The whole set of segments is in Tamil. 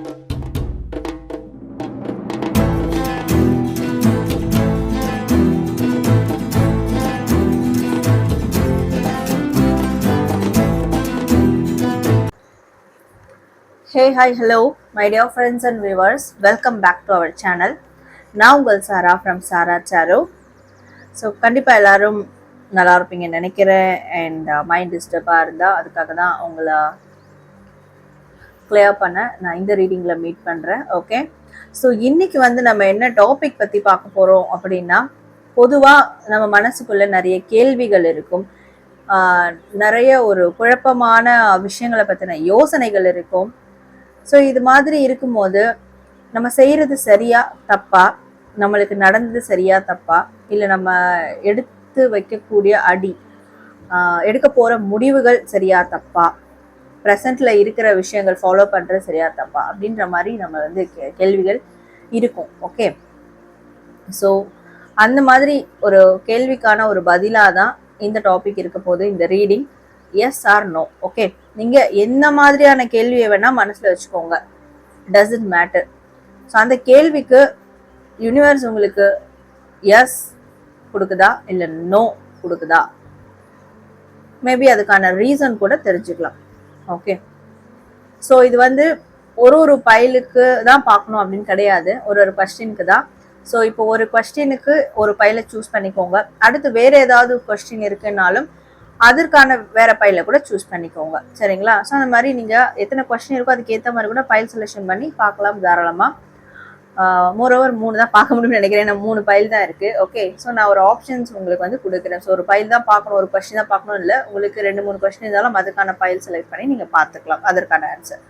Hey hi hello my dear friends and viewers welcome back to our channel நான் உங்கள் Sara from Sarah sorrow. So கண்டிப்பாக எல்லாரும் நல்லா இருப்பீங்க நினைக்கிறேன். அண்ட் மைண்ட் டிஸ்டர்பாக இருந்தால் அதுக்காக தான் உங்களை கிளியர் பண்ண நான் இந்த ரீடிங்கில் மீட் பண்ணுறேன் ஓகே ஸோ இன்னைக்கு வந்து நம்ம என்ன டாபிக் பற்றி பார்க்க போகிறோம் அப்படின்னா பொதுவாக நம்ம மனசுக்குள்ளே நிறைய கேள்விகள் இருக்கும். நிறைய ஒரு குழப்பமான விஷயங்களை பற்றின யோசனைகள் இருக்கும். ஸோ இது மாதிரி இருக்கும்போது நம்ம செய்கிறது சரியா தப்பா? நம்மளுக்கு நடந்தது சரியா தப்பா? இல்லை நம்ம எடுத்து வைக்கக்கூடிய அடி எடுக்க போகிற முடிவுகள் சரியா தப்பா? ப்ரெசண்ட்டில் இருக்கிற விஷயங்கள் ஃபாலோ பண்ணுறது சரியா தப்பா? அப்படின்ற மாதிரி நம்ம வந்து கே- கேள்விகள் இருக்கும் ஓகே ஸோ அந்த மாதிரி ஒரு கேள்விக்கான ஒரு பதிலாக தான் இந்த டாபிக் இருக்க போது இந்த reading yes or no okay நீங்கள் என்ன மாதிரியான கேள்வியை வேணால் மனசில் வச்சுக்கோங்க. டஸ் இட் மேட்டர் ஸோ அந்த கேள்விக்கு யூனிவர்ஸ் உங்களுக்கு எஸ் கொடுக்குதா இல்லை நோ கொடுக்குதா? மேபி அதுக்கான ரீசன் கூட தெரிஞ்சுக்கலாம். ஓகே ஸோ இது வந்து ஒரு ஒரு பைலுக்கு தான் பார்க்கணும் அப்படின்னு கிடையாது. ஒரு ஒரு கொஸ்டினுக்கு தான். ஸோ இப்போ ஒரு கொஸ்டினுக்கு ஒரு பைலை சூஸ் பண்ணிக்கோங்க. அடுத்து வேற ஏதாவது கொஸ்டின் இருக்குன்னாலும் அதற்கான வேற பையில கூட சூஸ் பண்ணிக்கோங்க. சரிங்களா? ஸோ அந்த மாதிரி நீங்கள் எத்தனை கொஸ்டின் இருக்கோ அதுக்கேற்ற மாதிரி கூட பைல் செலெக்ஷன் பண்ணி பார்க்கலாம் தாராளமாக மோரோவர் மூணு தான் பார்க்க முடியும்னு நினைக்கிறேன். ஏன்னா மூணு பைல் தான் இருக்கு. ஓகே ஸோ நான் ஒரு ஆப்ஷன்ஸ் உங்களுக்கு வந்து கொடுக்குறேன். ஸோ ஒரு பைல் தான் பார்க்கணும் ஒரு கொஸ்டின் தான் பார்க்கணும் இல்லை. உங்களுக்கு ரெண்டு மூணு கொஸ்டின் இருந்தாலும் அதுக்கான பைல் செலக்ட் பண்ணி நீங்க பார்த்துக்கலாம். அதற்கான ஆன்சர்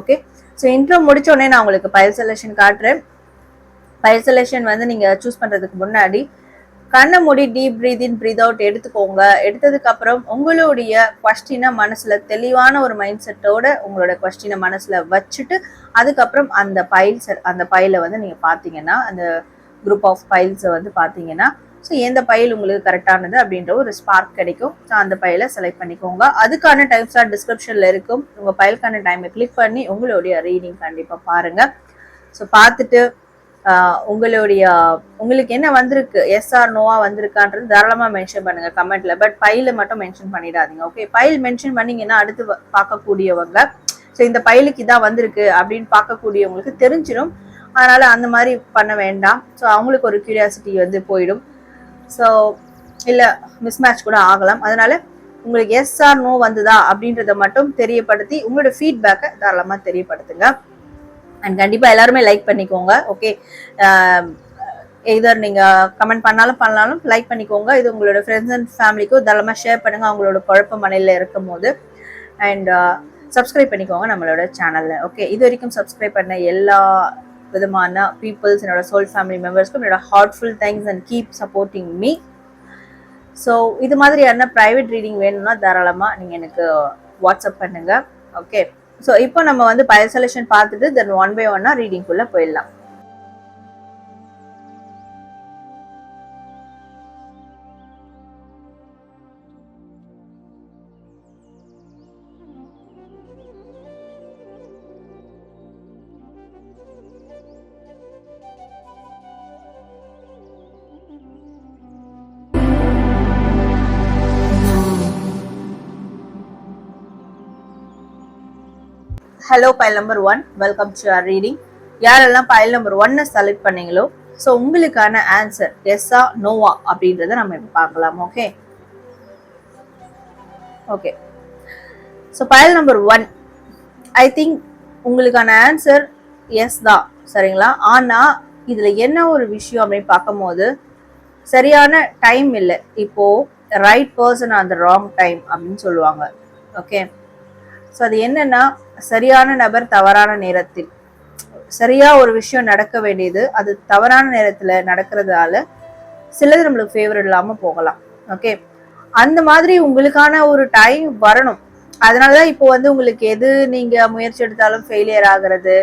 ஓகே ஸோ இன்ட்ரோ முடிச்ச உடனே நான் உங்களுக்கு பைல் செலெக்ஷன் காட்டுறேன். பைல் செலெக்ஷன் வந்து நீங்க சூஸ் பண்றதுக்கு முன்னாடி கண்ணை மூடி டீப் பிரீத் இன் அவுட் எடுத்துக்கோங்க. எடுத்ததுக்கு அப்புறம் உங்களுடைய கொஸ்டினை மனசுல தெளிவான ஒரு மைண்ட் செட்டோட உங்களோட கொஸ்டினை மனசுல வச்சுட்டு அதுக்கப்புறம் அந்த பைல்ஸ் அந்த பைலை வந்து நீங்க பாத்தீங்கன்னா அந்த குரூப் ஆஃப் பைல்ஸை வந்து பாத்தீங்கன்னா ஸோ எந்த பைல் உங்களுக்கு கரெக்டானது அப்படின்ற ஒரு ஸ்பார்க் கிடைக்கும். ஸோ அந்த பைலை செலக்ட் பண்ணிக்கோங்க. அதுக்கான டைம் ஸ்டார் டிஸ்கிரிப்ஷன்ல இருக்கும். உங்க பைலுக்கான டைமை கிளிக் பண்ணி உங்களுடைய ரீடிங் கண்டிப்பா பாருங்க. ஸோ பார்த்துட்டு உங்களுடைய உங்களுக்கு என்ன வந்திருக்கு? எஸ்ஆர் நோவா வந்திருக்கான்றது தாராளமா மென்ஷன் பண்ணுங்க கமெண்ட்ல பட் பைல மட்டும் மென்ஷன் பண்ணிடாதீங்க ஓகே பைல் மென்ஷன் பண்ணீங்கன்னா அடுத்து பார்க்கக்கூடியவங்க ஸோ இந்த பைலுக்கு இதான் வந்திருக்கு அப்படின்னு பார்க்கக்கூடியவங்களுக்கு தெரிஞ்சிடும் அதனால அந்த மாதிரி பண்ண வேண்டாம். ஸோ அவங்களுக்கு ஒரு கியூரியாசிட்டி வந்து போயிடும். ஸோ இல்லை மிஸ்மேட்ச் கூட ஆகலாம். அதனால உங்களுக்கு எஸ் ஆர் நோ வந்ததா அப்படின்றத மட்டும் தெரியப்படுத்தி உங்களோட ஃபீட்பேக்கை தாராளமாக தெரியப்படுத்துங்க. அண்ட் கண்டிப்பாக எல்லாருமே லைக் பண்ணிக்கோங்க ஓகே எதர் நீங்கள் கமெண்ட் பண்ணாலும் பண்ணாலும் லைக் பண்ணிக்கோங்க. இது உங்களோட ஃப்ரெண்ட்ஸ் அண்ட் ஃபேமிலிக்கும் தாராளமாக ஷேர் பண்ணுங்கள் அவங்களோட குழப்ப மனையில் இருக்கும் போது அண்ட் சப்ஸ்கிரைப் uh, பண்ணிக்கோங்க நம்மளோட சேனலில் ஓகே இது வரைக்கும் சப்ஸ்கிரைப் பண்ண எல்லா விதமான பீப்புள்ஸ் என்னோட சோல் ஃபேமிலி மெம்பர்ஸ்க்கும் என்னோட heartful thanks and keep supporting me so இது மாதிரி யாருன்னா ப்ரைவேட் ரீடிங் வேணும்னா தாராளமாக நீங்கள் எனக்கு வாட்ஸ்அப் பண்ணுங்கள் ஓகே ஸோ இப்போ நம்ம வந்து பயர் செலெக்ஷன் பார்த்துட்டு தென் ஒன் பை ஒன்னா ரீடிங்குள்ளே போயிடலாம். Hello pile number one welcome to our reading யாரெல்லாம் பைல் நம்பர் ஒன்னை செலக்ட் பண்ணீங்களோ ஸோ உங்களுக்கான ஆன்சர் எஸ்ஸா நோவா அப்படின்றத நம்ம இப்போ பார்க்கலாம் okay okay so pile number one I think உங்களுக்கான ஆன்சர் எஸ் தான் சரிங்களா? ஆனால் இதில் என்ன ஒரு விஷயம் அப்படின்னு பார்க்கும்போது சரியான டைம் இல்லை. இப்போது right person on the wrong time அப்படின்னு சொல்லுவாங்க ஓகே ஸோ அது என்னன்னா சரியான நபர் தவறான நேரத்தில். சரியா ஒரு விஷயம் நடக்க வேண்டியது அது தவறான நேரத்துல நடக்கிறதால சிலது நம்மளுக்கு ஃபேவர் இல்லாம போகலாம். ஓகே அந்த மாதிரி உங்களுக்கான ஒரு டைம் வரணும். அதனாலதான் இப்போ வந்து உங்களுக்கு எது நீங்க முயற்சி எடுத்தாலும் ஃபெயிலியர் ஆகுறது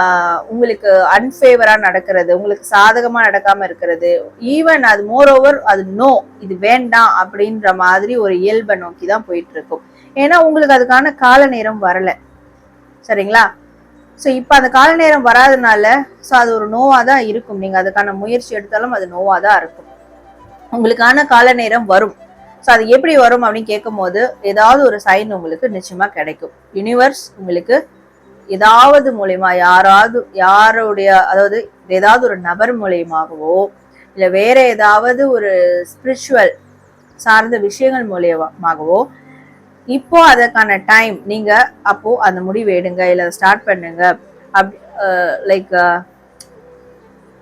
ஆஹ் உங்களுக்கு அன்ஃபேவரா நடக்கிறது உங்களுக்கு சாதகமா நடக்காம இருக்கிறது ஈவன் அது மோர் ஓவர் அது நோ இது வேண்டாம் அப்படின்ற மாதிரி ஒரு இயல்பை நோக்கி தான் போயிட்டு இருக்கும். ஏன்னா உங்களுக்கு அதுக்கான கால நேரம் வரல. சரிங்களா? ஸோ இப்போ அந்த கால நேரம் வராதனால ஸோ அது ஒரு நோவாக தான் இருக்கும். நீங்கள் அதுக்கான முயற்சி எடுத்தாலும் அது நோவாக தான் இருக்கும். உங்களுக்கான கால நேரம் வரும். ஸோ அது எப்படி வரும் அப்படின்னு கேட்கும்போது ஏதாவது ஒரு சைன் உங்களுக்கு நிச்சயமாக கிடைக்கும். யூனிவர்ஸ் உங்களுக்கு ஏதாவது மூலயமா யாராவது யாருடைய அதாவது ஏதாவது ஒரு நபர் மூலியமாகவோ இல்லை வேற ஏதாவது ஒரு ஸ்பிரிச்சுவல் சார்ந்த விஷயங்கள் மூலியமாகவோ இப்போ அதற்கான டைம் நீங்க அப்போ அந்த முடிவு எடுங்க இல்லை ஸ்டார்ட் பண்ணுங்க. அப் லைக்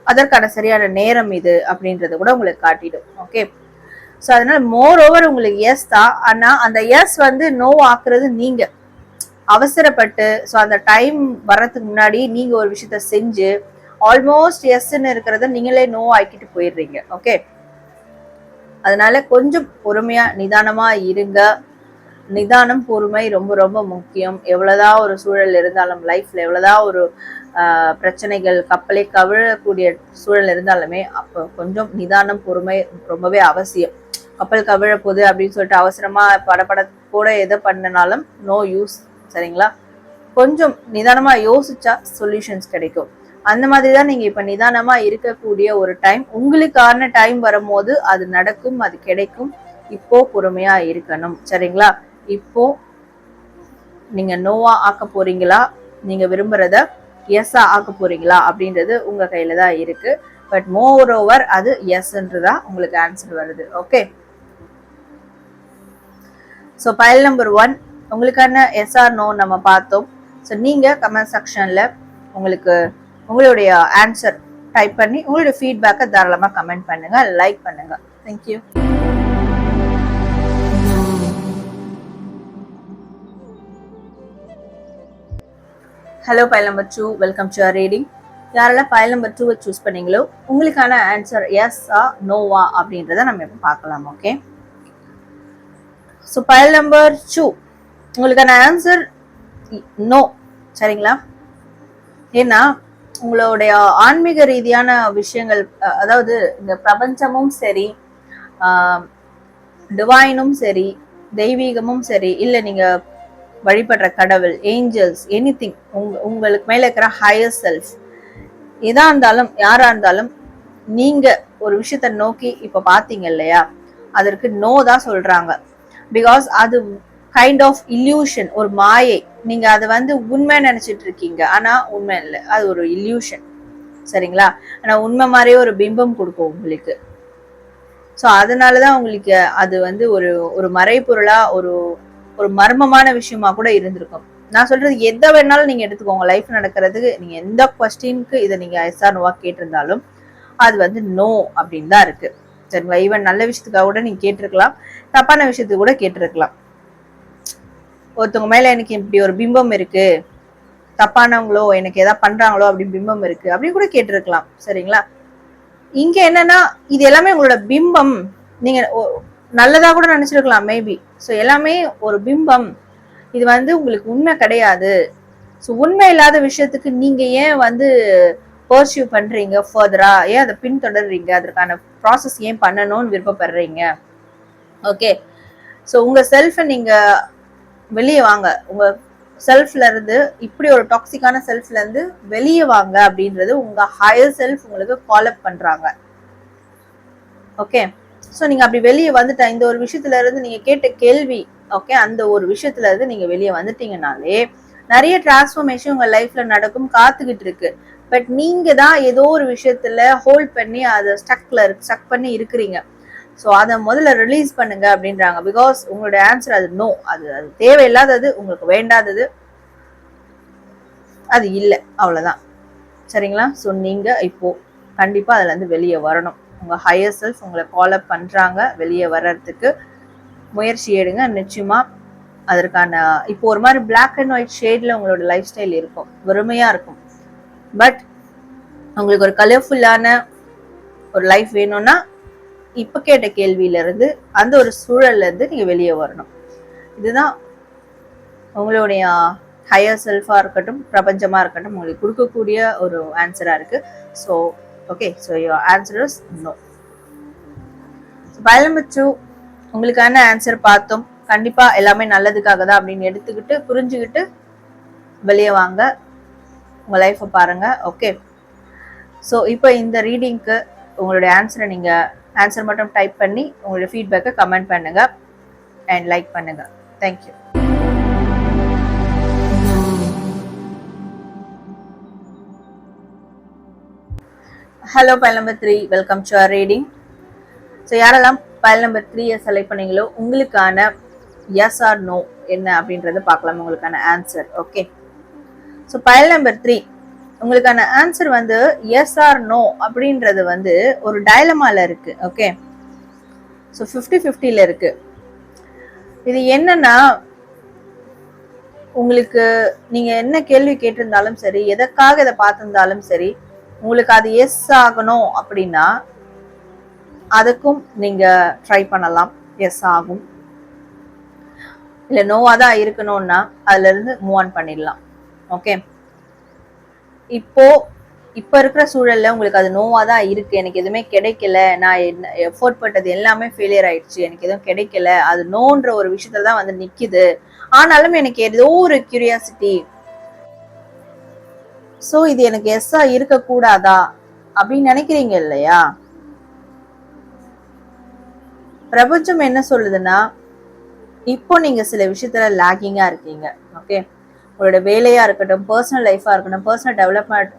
அதற்கான சரியான நேரம் இது அப்படின்றது கூட உங்களுக்கு காட்டிடும். ஓகே ஸோ அதனால மோர் ஓவர் உங்களுக்கு எஸ் தான். ஆனா அந்த எஸ் வந்து நோ ஆக்குறது நீங்க. அவசரப்பட்டு ஸோ அந்த டைம் வர்றதுக்கு முன்னாடி நீங்க ஒரு விஷயத்த செஞ்சு ஆல்மோஸ்ட் எஸ்ன்னு இருக்கிறத நீங்களே நோ ஆக்கிட்டு போயிடுறீங்க. ஓகே அதனால கொஞ்சம் பொறுமையா நிதானமா இருங்க. நிதானம் பொறுமை ரொம்ப ரொம்ப முக்கியம். எவ்வளவுதான் ஒரு சூழல் இருந்தாலும் லைஃப்ல எவ்வளோதான் ஒரு பிரச்சனைகள் கப்பலை கவிழக்கூடிய சூழல் இருந்தாலுமே அப்போ கொஞ்சம் நிதானம் பொறுமை ரொம்பவே அவசியம். கப்பல் கவிழ போகுது அப்படின்னு சொல்லிட்டு அவசரமா படப்பட கூட எதை பண்ணினாலும் நோ யூஸ் சரிங்களா? கொஞ்சம் நிதானமா யோசிச்சா சொல்யூஷன்ஸ் கிடைக்கும். அந்த மாதிரி தான் நீங்க இப்ப நிதானமா இருக்கக்கூடிய ஒரு டைம் உங்களுக்கான டைம் வரும்போது அது நடக்கும் அது கிடைக்கும். இப்போ பொறுமையா இருக்கணும் சரிங்களா? இப்போ நீங்க நோவா ஆக்க போறீங்களா? நீங்க விரும்புறத எஸ்ஸா ஆக்க போறீங்களா? அப்படின்றது உங்க கையில தான் இருக்கு. பட் மோர் ஓவர் அது எஸ்ன்றதா உங்களுக்கு ஆன்சர் வருது. Okay so pile number one உங்களுக்கான எஸ்ஆர் நோ நம்ம பார்த்தோம். ஸோ நீங்க கமெண்ட் செக்ஷன்ல உங்களுக்கு உங்களுடைய ஆன்சர் டைப் பண்ணி உங்களுடைய ஃபீட்பேக்கை தாராளமாக கமெண்ட் பண்ணுங்க லைக் பண்ணுங்க. Thank you hello pile number two welcome to reading யாரெல்லாம் பைல் நம்பர் டூவை சூஸ் பண்ணீங்களோ உங்களுக்கான ஆன்சர் எஸ் ஆ நோவா அப்படின்றத நம்ம இப்போ பார்க்கலாம் okay so pile number two உங்களுக்கான ஆன்சர் நோ சரிங்களா? ஏன்னா உங்களுடைய ஆன்மீக ரீதியான விஷயங்கள் அதாவது இந்த பிரபஞ்சமும் சரி டிவைனும் சரி தெய்வீகமும் சரி இல்லை நீங்கள் வழிபடுற கடவுள் ஏஞ்சல்ஸ் எனி திங் உங்க உங்களுக்கு மேல இருக்கிற ஹையர் செல்ஃப் எதா இருந்தாலும் யாரா இருந்தாலும் நீங்க ஒரு விஷயத்த நோக்கி இப்ப பாத்தீங்க இல்லையா? அதற்கு நோ தான் சொல்றாங்க. பிகாஸ் அது கைண்ட் ஆஃப் இல்யூஷன் ஒரு மாயை. நீங்க அதை வந்து உண்மை நினைச்சிட்டு இருக்கீங்க. ஆனா உண்மை இல்லை. அது ஒரு இல்யூஷன் சரிங்களா? ஆனா உண்மை மாதிரியே ஒரு பிம்பம் கொடுக்கும் உங்களுக்கு. ஸோ அதனாலதான் உங்களுக்கு அது வந்து ஒரு ஒரு மறைபொருளா ஒரு ஒரு மர்மமான விஷயமா கூட இருந்திருக்கும். நான் சொல்றது எதை வேணாலும் நீங்க எடுத்துக்கோங்க லைஃப் நடக்கிறதுக்கு நீங்க எந்த கொஸ்டினுக்கு இதை நீங்க எஸ்ஆர் நோவா கேட்டிருந்தாலும் அது வந்து நோ அப்படின்னு தான் இருக்கு. சரிங்களா? ஈவன் நல்ல விஷயத்துக்காக கூட நீங்க கேட்டிருக்கலாம் தப்பான விஷயத்துக்கு கூட கேட்டிருக்கலாம். ஒருத்தவங்க மேல எனக்கு இப்படி ஒரு பிம்பம் இருக்கு தப்பானவங்களோ எனக்கு எதாவது பண்றாங்களோ அப்படி பிம்பம் இருக்கு அப்படின்னு கூட கேட்டிருக்கலாம். சரிங்களா? இங்க என்னன்னா இது எல்லாமே உங்களோட பிம்பம். நீங்க நல்லதாக கூட நினச்சிருக்கலாம் மேபி ஸோ எல்லாமே ஒரு பிம்பம். இது வந்து உங்களுக்கு உண்மை கிடையாது. ஸோ உண்மை இல்லாத விஷயத்துக்கு நீங்கள் ஏன் வந்து பர்சியூ பண்ணுறீங்க ஃபர்தராக ஏன் அதை பின்தொடர்றீங்க? அதற்கான ப்ராசஸ் ஏன் பண்ணணும்னு விருப்பப்படுறீங்க? ஓகே ஸோ உங்கள் செல்ஃபை நீங்கள் வெளியே வாங்க. உங்கள் செல்ஃப்லேருந்து இப்படி ஒரு டாக்ஸிக்கான செல்ஃப்லேருந்து வெளியே வாங்க அப்படின்றது உங்கள் ஹையர் செல்ஃப் உங்களுக்கு கால் அப் பண்ணுறாங்க ஓகே ஸோ நீங்க அப்படி வெளியே வந்துட்டா இந்த ஒரு விஷயத்துல இருந்து நீங்க கேட்ட கேள்வி ஓகே அந்த ஒரு விஷயத்துல இருந்து நீங்க வெளியே வந்துட்டீங்கனாலே நிறைய டிரான்ஸ்ஃபர்மேஷன் உங்க லைஃப்ல நடக்கும் காத்துக்கிட்டு இருக்கு. பட் நீங்க தான் ஏதோ ஒரு விஷயத்துல ஹோல்ட் பண்ணி அதை ஸ்டக்ல ஸ்டக் பண்ணி இருக்கிறீங்க. ஸோ அதை முதல்ல ரிலீஸ் பண்ணுங்க அப்படின்றாங்க. பிகாஸ் உங்களுடைய ஆன்சர் அது நோ அது அது தேவையில்லாதது உங்களுக்கு வேண்டாதது அது இல்லை. அவ்வளோதான் சரிங்களா? ஸோ நீங்க இப்போ கண்டிப்பா அதுல இருந்து வெளியே வரணும். உங்கள் ஹையர் செல்ஃப் உங்களை கால் அப் வெளியே வர்றதுக்கு முயற்சி எடுங்க. நிச்சயமாக அதற்கான இப்போ ஒரு மாதிரி பிளாக் அண்ட் ஒயிட் ஷேடில் உங்களோட லைஃப் ஸ்டைல் இருக்கும். வெறுமையாக இருக்கும். பட் உங்களுக்கு ஒரு கலர்ஃபுல்லான ஒரு லைஃப் வேணும்னா இப்போ கேட்ட கேள்வியிலேருந்து அந்த ஒரு சூழல்லேருந்து நீங்கள் வெளியே வரணும். இதுதான் உங்களுடைய ஹையர் செல்ஃபாக இருக்கட்டும் பிரபஞ்சமாக இருக்கட்டும் உங்களுக்கு கொடுக்கக்கூடிய ஒரு ஆன்சராக இருக்குது so okay so your answer is no பயலம்பச்சு உங்களுக்கான ஆன்சர் பார்த்தோம். கண்டிப்பாக எல்லாமே நல்லதுக்காக தான் அப்படின்னு எடுத்துக்கிட்டு புரிஞ்சுக்கிட்டு வெளியே வாங்க. உங்கள் லைஃப்பை பாருங்கள் ஓகே ஸோ இப்போ இந்த ரீடிங்க்கு உங்களுடைய ஆன்சரை நீங்கள் ஆன்சர் மட்டும் டைப் பண்ணி உங்களுடைய ஃபீட்பேக்கை கமெண்ட் பண்ணுங்கள் அண்ட் லைக் பண்ணுங்கள் thank you hello pile number three welcome to our reading so யாரெல்லாம் பைல் நம்பர் த்ரீயை செலக்ட் பண்ணீங்களோ உங்களுக்கான எஸ் ஆர் நோ என்ன அப்படின்றத பார்க்கலாம். உங்களுக்கான answer okay so pile number three உங்களுக்கான ஆன்சர் வந்து எஸ் ஆர் நோ அப்படின்றது வந்து ஒரு டயலமால இருக்குது ஓகே ஸோ ஃபிஃப்டி ஃபிஃப்டியில் இருக்குது இது என்னன்னா உங்களுக்கு நீங்கள் என்ன கேள்வி கேட்டிருந்தாலும் சரி எதற்காக இதை பார்த்துருந்தாலும் சரி உங்களுக்கு அது எஸ் ஆகணும் அப்படின்னா அதுக்கும் நீங்க ட்ரை பண்ணலாம். எஸ் ஆகும். இல்ல நோவா தான் இருக்கணும்னா அதுல இருந்து மூவ் ஆன் பண்ணிடலாம். ஓகே இப்போ இப்ப இருக்கிற சூழல்ல உங்களுக்கு அது நோவா தான் இருக்கு. எனக்கு எதுவுமே கிடைக்கல. நான் என்ன எஃபோர்ட் பட்டது எல்லாமே ஃபெயிலியர் ஆயிடுச்சு. எனக்கு எதுவும் கிடைக்கல. அது நோன்ற ஒரு விஷயத்துல தான் வந்து நிக்குது. ஆனாலும் எனக்கு ஏதோ ஒரு கியூரியாசிட்டி சோ இது எனக்கு எஸ்ஸா இருக்கக்கூடாதா? அப்படின்னு நினைக்கிறீங்க இல்லையா? பிரபஞ்சம் என்ன சொல்லுதுன்னா இப்போ நீங்க சில விஷயத்துல லேக்கிங்கா இருக்கீங்க ஓகே உங்களோட வேலையா இருக்கட்டும் பர்சனல் லைஃபா இருக்கட்டும் பர்சனல் டெவலப்மெண்ட்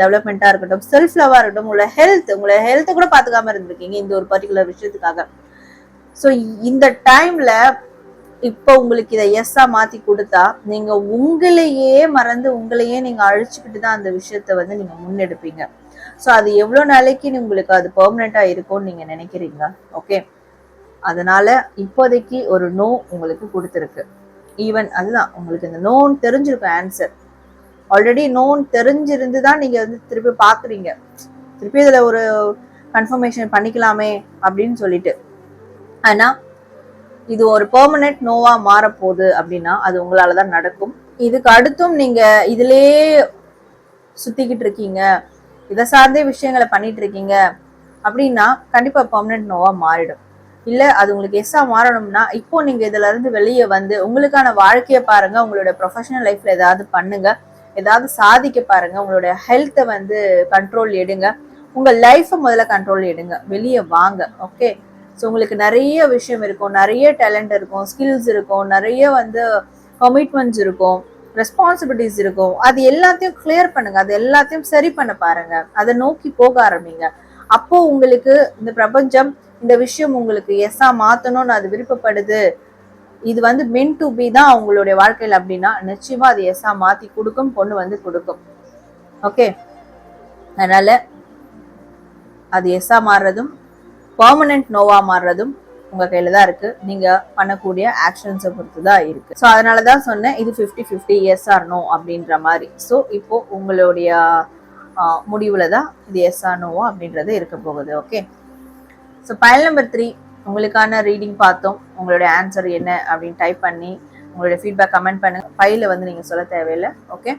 டெவலப்மெண்ட்டா இருக்கட்டும் செல்ஃப் லவ்வா இருக்கட்டும் உங்களோட ஹெல்த் உங்களோட ஹெல்த்தை கூட பாத்துக்காம இருந்திருக்கீங்க இந்த ஒரு பர்டிகுலர் விஷயத்துக்காக. ஸோ இந்த டைம்ல இப்போ உங்களுக்கு இதை எஸ்ஸா மாத்தி கொடுத்தா நீங்க உங்களையே மறந்து உங்களையே நீங்க அழிச்சுக்கிட்டு தான் அந்த விஷயத்த வந்து நீங்க முன்னெடுப்பீங்க. ஸோ அது எவ்வளோ நாளைக்கு உங்களுக்கு அது பெர்மனண்டா இருக்கும்னு நீங்க நினைக்கிறீங்க? ஓகே அதனால இப்போதைக்கு ஒரு நோ உங்களுக்கு கொடுத்துருக்கு. ஈவன் அதுதான் உங்களுக்கு இந்த நோன் தெரிஞ்சிருக்கும் ஆன்சர் ஆல்ரெடி நோன் தெரிஞ்சிருந்து தான் நீங்க வந்து திருப்பி பாக்குறீங்க திருப்பி இதில் ஒரு கன்ஃபர்மேஷன் பண்ணிக்கலாமே அப்படின்னு சொல்லிட்டு. ஆனால் இது ஒரு பெர்மனன்ட் நோவா மாறப்போகுது அப்படின்னா அது உங்களால தான் நடக்கும். இதுக்கு அடுத்தும் நீங்க இதுலயே சுத்திக்கிட்டு இருக்கீங்க. இதை சார்ந்தே விஷயங்களை பண்ணிட்டு இருக்கீங்க. அப்படின்னா கண்டிப்பா பெர்மனன்ட் நோவா மாறிடும். இல்ல அது உங்களுக்கு எஸ்ஸா மாறணும்னா இப்போ நீங்க இதுல இருந்து வெளியே வந்து உங்களுக்கான வாழ்க்கையை பாருங்க. உங்களுடைய ப்ரொஃபஷனல் லைஃப்ல ஏதாவது பண்ணுங்க. ஏதாவது சாதிக்க பாருங்க. உங்களுடைய ஹெல்த்தை வந்து கண்ட்ரோல் எடுங்க. உங்க லைஃப்பை முதல்ல கண்ட்ரோல் எடுங்க. வெளியே வாங்க. ஓகே ஸோ உங்களுக்கு நிறைய விஷயம் இருக்கும் நிறைய டேலண்ட் இருக்கும் ஸ்கில்ஸ் இருக்கும் நிறைய வந்து கமிட்மெண்ட்ஸ் இருக்கும் ரெஸ்பான்சிபிலிட்டிஸ் இருக்கும். அது எல்லாத்தையும் கிளியர் பண்ணுங்க அது எல்லாத்தையும் சரி பண்ண பாருங்க. அதை நோக்கி போக ஆரம்பிங்க. அப்போ உங்களுக்கு இந்த பிரபஞ்சம் இந்த விஷயம் உங்களுக்கு எஸ்ஸா மாத்தணும்னு அது விருப்பப்படுது. இது வந்து மென் டு பி தான் அவங்களுடைய வாழ்க்கையில் அப்படின்னா நிச்சயமா அது எஸ்ஸா மாத்தி கொடுக்கும் கொண்டு வந்து கொடுக்கும். ஓகே அதனால அது எஸ்ஸா மாறுறதும் பர்மனெண்ட் நோவா மாறுறதும் உங்க கையில தான் இருக்கு. நீங்க பண்ணக்கூடிய ஆக்ஷன்ஸை பொறுத்து தான் இருக்கு. ஸோ அதனால தான் சொன்னேன் இது fifty fifty yes or no அப்படின்ற மாதிரி. ஸோ இப்போ உங்களுடைய முடிவில் தான் இது எஸ் ஆர் நோவா அப்படின்றது இருக்க போகுது. Okay so pile number three உங்களுக்கான ரீடிங் பார்த்தோம். உங்களுடைய ஆன்சர் என்ன அப்படின்னு டைப் பண்ணி உங்களுடைய ஃபீட்பேக் கமெண்ட் பண்ணுங்க. ஃபைலில் வந்து நீங்கள் சொல்ல தேவையில்லை. ஓகே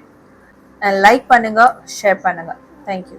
லைக் பண்ணுங்கள் ஷேர் பண்ணுங்கள் தேங்க்யூ